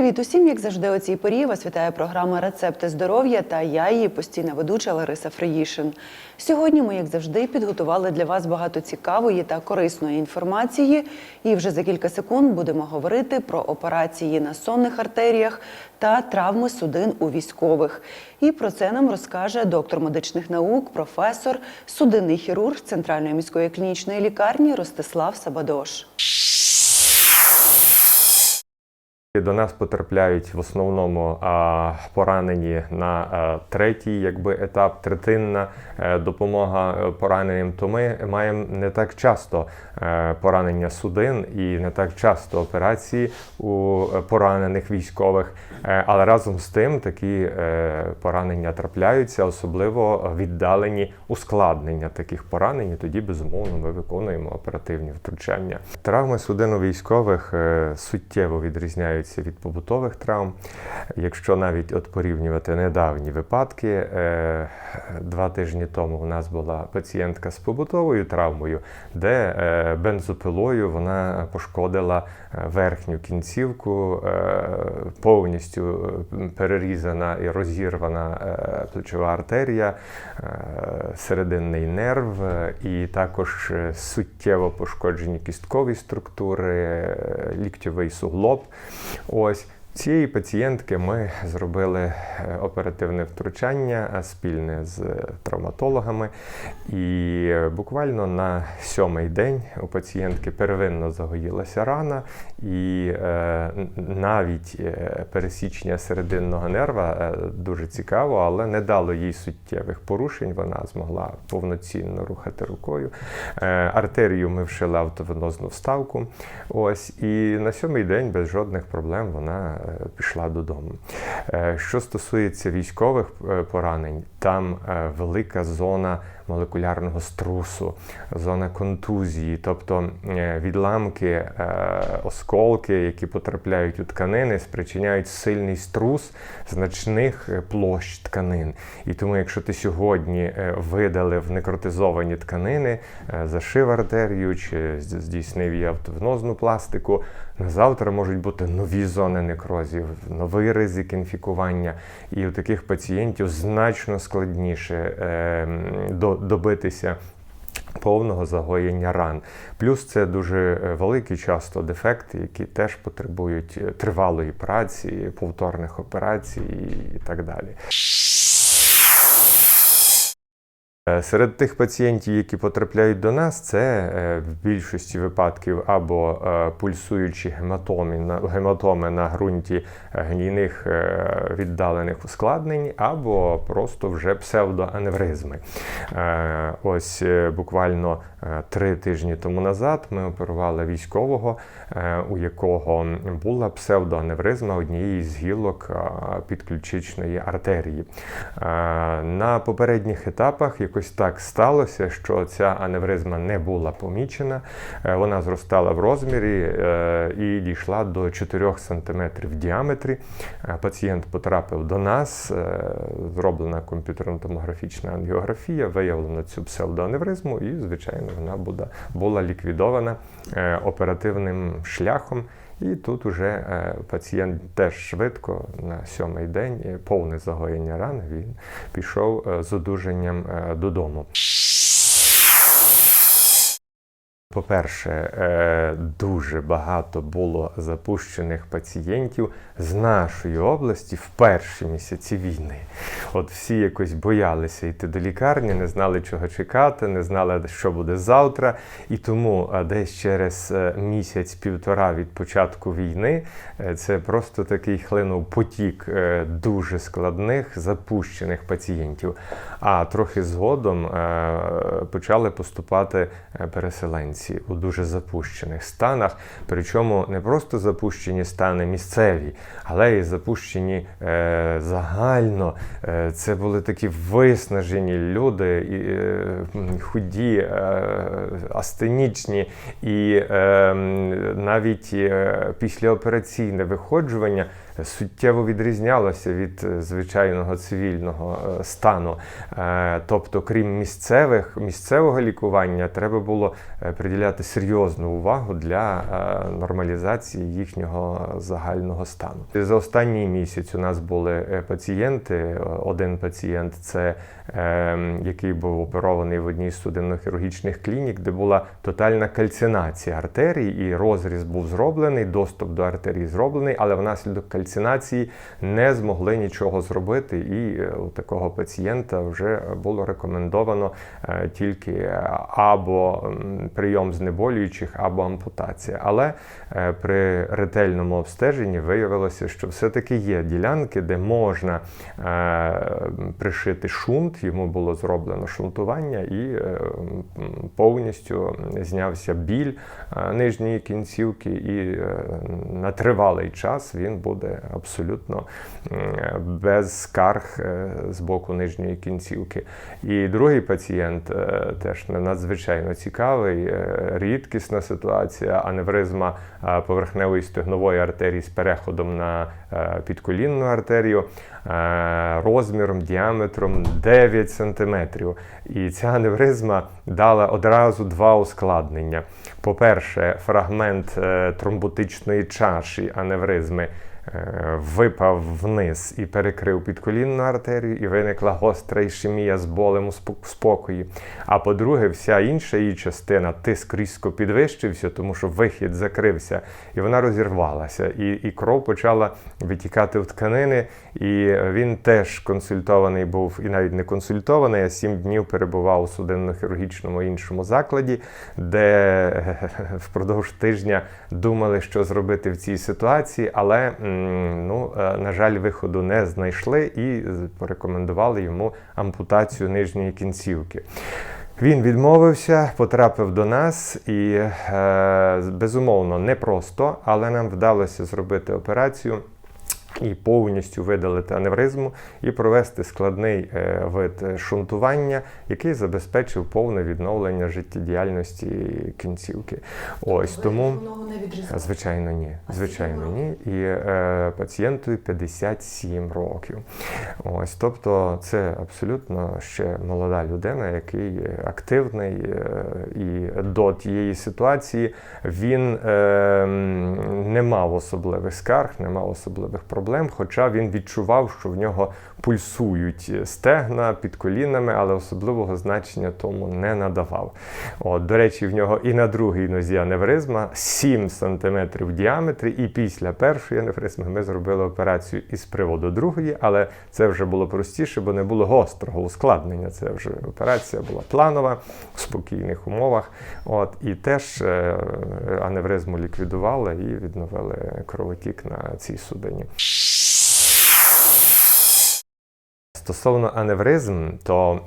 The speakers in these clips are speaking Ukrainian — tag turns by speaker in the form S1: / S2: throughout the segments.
S1: Привіт усім, як завжди, у цій порі вас вітає програма Рецепти здоров'я та я її постійна ведуча Лариса Фриїшин. Сьогодні ми, як завжди, підготували для вас багато цікавої та корисної інформації. І вже за кілька секунд будемо говорити про операції на сонних артеріях та травми судин у військових. І про це нам розкаже доктор медичних наук, професор, судинний хірург Центральної міської клінічної лікарні Ростислав Сабадош.
S2: До нас потрапляють в основному а, поранені на а, третій якби, етап, третинна е, допомога е, пораненим. То ми маємо не так часто е, поранення судин і не так часто операції у поранених військових. Е, Але разом з тим такі е, поранення трапляються, особливо віддалені ускладнення таких поранень. і Тоді безумовно ми виконуємо оперативні втручання. Травми судин у військових е, суттєво відрізняються від побутових травм. Якщо навіть от порівнювати недавні випадки, е, два тижні тому у нас була пацієнтка з побутовою травмою, де е, бензопилою вона пошкодила е, верхню кінцівку, повністю перерізана і розірвана плечова артерія, серединний нерв, і також суттєво пошкоджені кісткові структури, ліктьовий суглоб. Ось. Цієї пацієнтки ми зробили е, оперативне втручання е, спільне з травматологами, і е, буквально на сьомий день у пацієнтки первинно загоїлася рана, і е, навіть е, пересічення серединного нерва е, дуже цікаво, але не дало їй суттєвих порушень. Вона змогла повноцінно рухати рукою. Е, артерію ми вшили автовенозну вставку. Ось і на сьомий день без жодних проблем вона е, пішла додому. Е, Що стосується військових е, поранень, там е, велика зона молекулярного струсу, зона контузії, тобто е, відламки, е, осколки, які потрапляють у тканини, спричиняють сильний струс значних е, площ тканин. І тому, якщо ти сьогодні е, видалив некротизовані тканини, зашив артерію чи здійснив її автовенозну пластику, на завтра можуть бути нові зони некрозів, новий ризик інфікування. І у таких пацієнтів значно складніше до- добитися. Повного загоєння ран. Плюс це дуже е, великі часто дефекти, які теж потребують е, тривалої праці, повторних операцій і так далі. Е, Серед тих пацієнтів, які потрапляють до нас, це е, в більшості випадків або е, пульсуючі гематоми гематоми на ґрунті гнійних віддалених ускладнень, або просто вже псевдоаневризми. Ось буквально три тижні тому назад ми оперували військового, у якого була псевдоаневризма однієї з гілок підключичної артерії. На попередніх етапах якось так сталося, що ця аневризма не була помічена. Е, Вона зростала в розмірі е, і дійшла до 4 см в діаметрі. Е, Пацієнт потрапив до нас, зроблена комп'ютерно-томографічна ангіографія, виявлено цю псевдоаневризму, і, звичайно, вона була, ліквідована оперативним шляхом. І тут уже е, пацієнт теж швидко на сьомий день, е, повне загоєння рани, він пішов е, з одужанням додому. По-перше, е, дуже багато було запущених пацієнтів з нашої області в перші місяці війни. От всі якось боялися йти до лікарні, не знали, чого чекати, не знали, що буде завтра. І тому десь через е, місяць-півтора від початку війни е, це просто такий хлинув потік е, дуже складних запущених пацієнтів. А трохи згодом е, почали поступати е, переселенці у дуже запущених станах. Причому не просто запущені стани місцеві, але й запущені е, загально. Е, це були такі виснажені люди, і, е, худі, е, астенічні, і е, навіть е, післяопераційне виходжування суттєво відрізнялося від е, звичайного цивільного е, стану. Е, Тобто, крім місцевих, місцевого лікування, треба було приділяти серйозну увагу для нормалізації їхнього загального стану. За останній місяць у нас були пацієнти. Один пацієнт це який був оперований в одній з судинно-хірургічних клінік, де була тотальна кальцинація артерій, і розріз був зроблений, доступ до артерій зроблений, але внаслідок кальцинації не змогли нічого зробити. І е, у такого пацієнта вже було рекомендовано е, тільки е, або прийом знеболюючих, або ампутація. Але при ретельному обстеженні виявилося, що все-таки є ділянки, де можна пришити шунт. Йому було зроблено шунтування і е, повністю знявся біль е, нижньої кінцівки, і е, на тривалий час він буде абсолютно без скарг з боку нижньої кінцівки. І другий пацієнт теж надзвичайно цікавий, рідкісна ситуація, аневризма поверхневої стегнової артерії з переходом на підколінну артерію е, розміром, діаметром 9 см. І ця аневризма дала одразу два ускладнення. По-перше, фрагмент е, тромботичної чаші аневризми е, випав вниз і перекрив підколінну артерію, і виникла гостра ішемія з болем у спок- спокої. А по-друге, вся інша її частина, тиск різко підвищився, тому що вихід закрився, і вона розірвалася. І, і кров почала витікати в тканини. І він теж консультований був, і навіть не консультований, а сім днів перебував у судинно-хірургічному іншому закладі, де впродовж тижня думали, що зробити в цій ситуації, але ну, е, на жаль, виходу не знайшли і порекомендували йому ампутацію нижньої кінцівки. Він відмовився, потрапив до нас, і е, безумовно непросто, але нам вдалося зробити операцію. І повністю видалити аневризму і провести складний е, вид шунтування, який забезпечив повне відновлення життєдіяльності кінцівки. Ось тому.
S1: Воно не.
S2: Звичайно, ні. Звичайно, ні. І е, пацієнту 57 років. Ось, тобто, це абсолютно ще молода людина, який активний, е, і до тієї ситуації він е, не мав особливих скарг, не мав особливих проблем, хоча він відчував, що в нього пульсують стегна під колінами, але особливого значення тому не надавав. От, до речі, в нього і на другій нозі аневризма 7 см в діаметрі, і після першої аневризми ми зробили операцію із приводу другої, але це вже було простіше, бо не було гострого ускладнення. Це вже операція була планова в спокійних умовах. От, і теж е, аневризму ліквідували і відновили кровотік на цій судині. Стосовно аневризм, то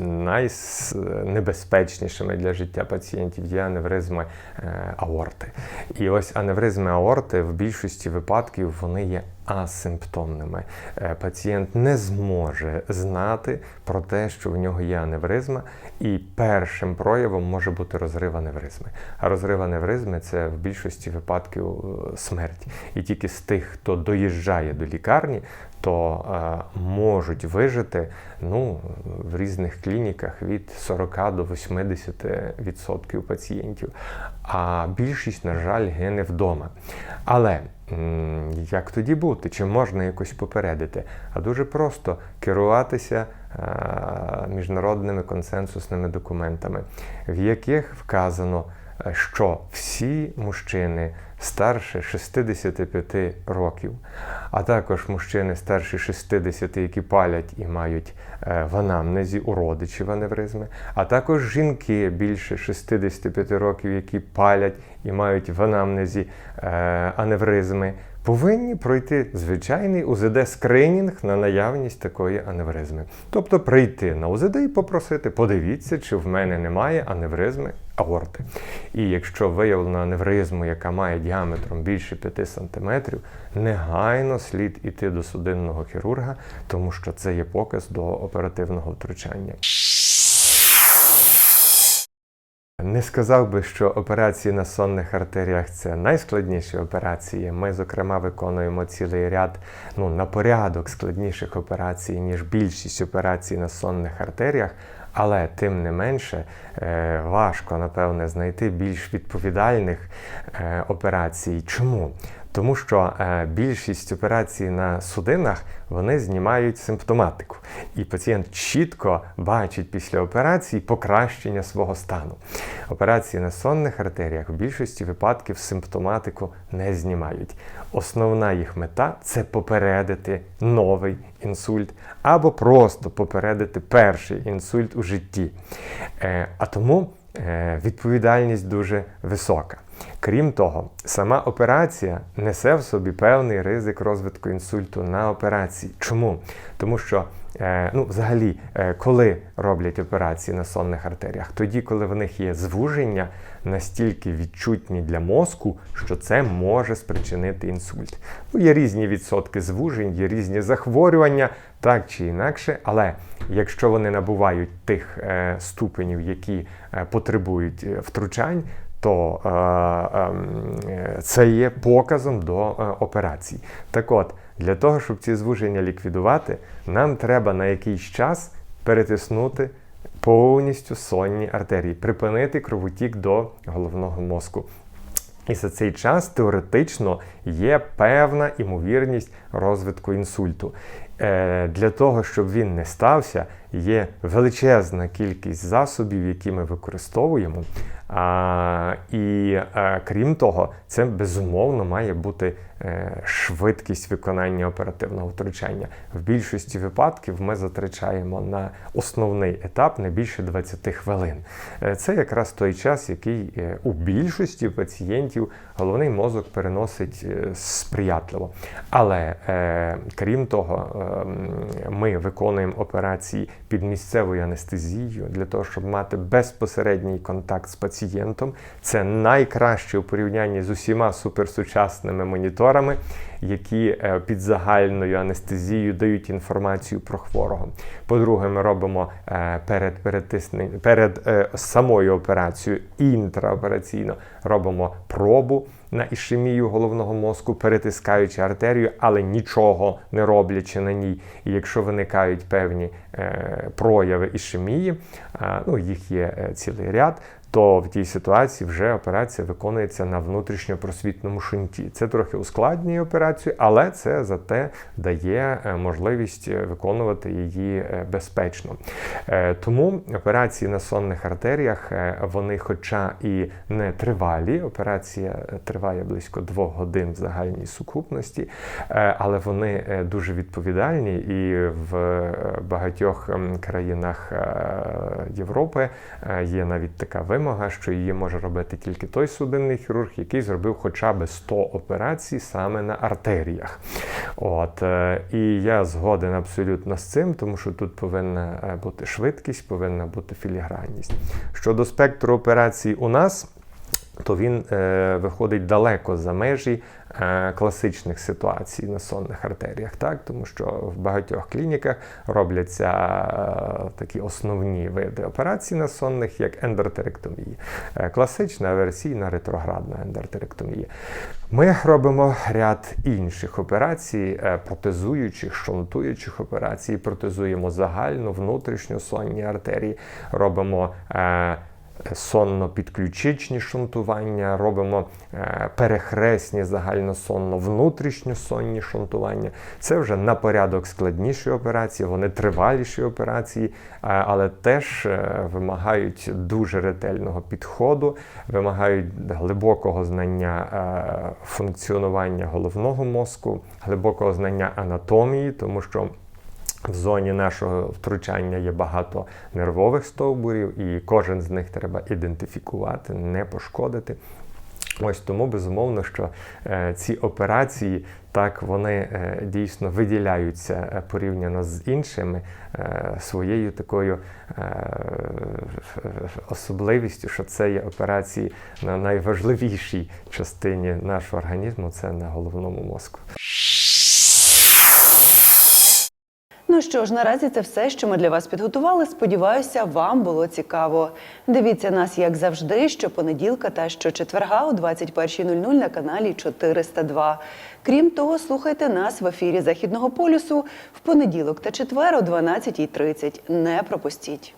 S2: найнебезпечнішими для життя пацієнтів є аневризми е, аорти. І ось аневризми аорти в більшості випадків вони є асимптомними. Е, Пацієнт не зможе знати про те, що в нього є аневризма, і першим проявом може бути розрив аневризми. А розрив аневризми це в більшості випадків е, смерть. І тільки з тих, хто доїжджає до лікарні, то е, можуть вижити ну, в різних клініках від 40 до 80% пацієнтів. А більшість, на жаль, гине вдома. Але як тоді бути? Чи можна якось попередити? А дуже просто керуватися е, міжнародними консенсусними документами, в яких вказано, що всі мужчини старше 65 років, а також мужчини старші 60, які палять і мають е, в анамнезі у родичів аневризми, а також жінки більше 65 років, які палять і мають в анамнезі е, аневризми, повинні пройти звичайний УЗД-скринінг на наявність такої аневризми. Тобто прийти на УЗД і попросити, подивіться, чи в мене немає аневризми аорти. І якщо виявлено аневризму, яка має діаметром більше 5 см, негайно слід іти до судинного хірурга, тому що це є показ до оперативного втручання. Не сказав би, що операції на сонних артеріях це найскладніші операції. Ми, зокрема, виконуємо цілий ряд ну, на порядок складніших операцій, ніж більшість операцій на сонних артеріях. Але тим не менше е, важко, напевне, знайти більш відповідальних е, операцій. Чому? Тому що е, більшість операцій на судинах вони знімають симптоматику, і пацієнт чітко бачить після операції покращення свого стану. Операції на сонних артеріях в більшості випадків симптоматику не знімають. Основна їх мета це попередити новий інсульт або просто попередити перший інсульт у житті. Е, а тому е, відповідальність дуже висока. Крім того, сама операція несе в собі певний ризик розвитку інсульту на операції. Чому? Тому що е, ну, взагалі, е, коли роблять операції на сонних артеріях, тоді, коли в них є звуження настільки відчутні для мозку, що це може спричинити інсульт. Ну, є різні відсотки звужень, є різні захворювання, так чи інакше, але якщо вони набувають тих е, ступенів, які потребують втручань, то е, е, це є показом до е, операцій. Так от, для того, щоб ці звуження ліквідувати, нам треба на якийсь час перетиснути повністю сонні артерії, припинити кровотік до головного мозку. І за цей час теоретично є певна імовірність розвитку інсульту. Е, Для того, щоб він не стався, є величезна кількість засобів, які ми використовуємо. І е, крім того, це безумовно має бути е, швидкість виконання оперативного втручання. В більшості випадків ми затрачаємо на основний етап не більше 20 хвилин. Це якраз той час, який у більшості пацієнтів головний мозок переносить сприятливо. Але крім того, ми виконуємо операції під місцевою анестезією для того, щоб мати безпосередній контакт з пацієнтом. Це найкраще у порівнянні з усіма суперсучасними моніторами, які е, під загальною анестезією дають інформацію про хворого. По-друге, ми робимо е, перед перед е, самою операцією інтраопераційно робимо пробу на ішемію головного мозку, перетискаючи артерію, але нічого не роблячи на ній. І якщо виникають певні е, прояви ішемії, ну їх є е, цілий ряд. То в тій ситуації вже операція виконується на внутрішньопросвітньому шунті. Це трохи ускладнює операцію, але це зате дає е, можливість е, виконувати її е, безпечно. Тому операції на сонних артеріях вони, хоча і не тривалі, операція триває близько двох годин в загальній сукупності, але вони дуже відповідальні і в багатьох країнах Європи є навіть така вимога, що її може робити тільки той судинний хірург, який зробив хоча б 100 операцій саме на артеріях. От е, і я згоден абсолютно з цим, тому що тут повинна е, бути швидкість, повинна бути філігранність. Щодо спектру операцій у нас то він е, виходить далеко за межі е, класичних ситуацій на сонних артеріях, так? тому що в багатьох клініках робляться е, такі основні види операцій на сонних, як ендортеректомія. Е, класична, аверсійна, ретроградна ендортеректомія. Ми робимо ряд інших операцій, е, протезуючих, шунтуючих операцій, протезуємо загальну внутрішню сонні артерії, робимо. Е, сонно-підключичні шунтування, робимо е, перехресні загальносонно внутрішньосонні шунтування. Це вже на порядок складніші операції, вони триваліші операції, е, але теж е, вимагають дуже ретельного підходу, вимагають глибокого знання функціонування головного мозку, глибокого знання анатомії, тому що в зоні нашого втручання є багато нервових стовбурів, і кожен з них треба ідентифікувати, не пошкодити. Ось тому безумовно, що е, ці операції так вони е, дійсно виділяються е, порівняно з іншими е, своєю такою е, особливістю, що це є операції на найважливішій частині нашого організму, це на головному мозку.
S1: Ну що ж, наразі це все, що ми для вас підготували. Сподіваюся, вам було цікаво. Дивіться нас, як завжди, щопонеділка та щочетверга о 21.00 на каналі 402. Крім того, слухайте нас в ефірі Західного полюсу в понеділок та четвер о 12.30. Не пропустіть.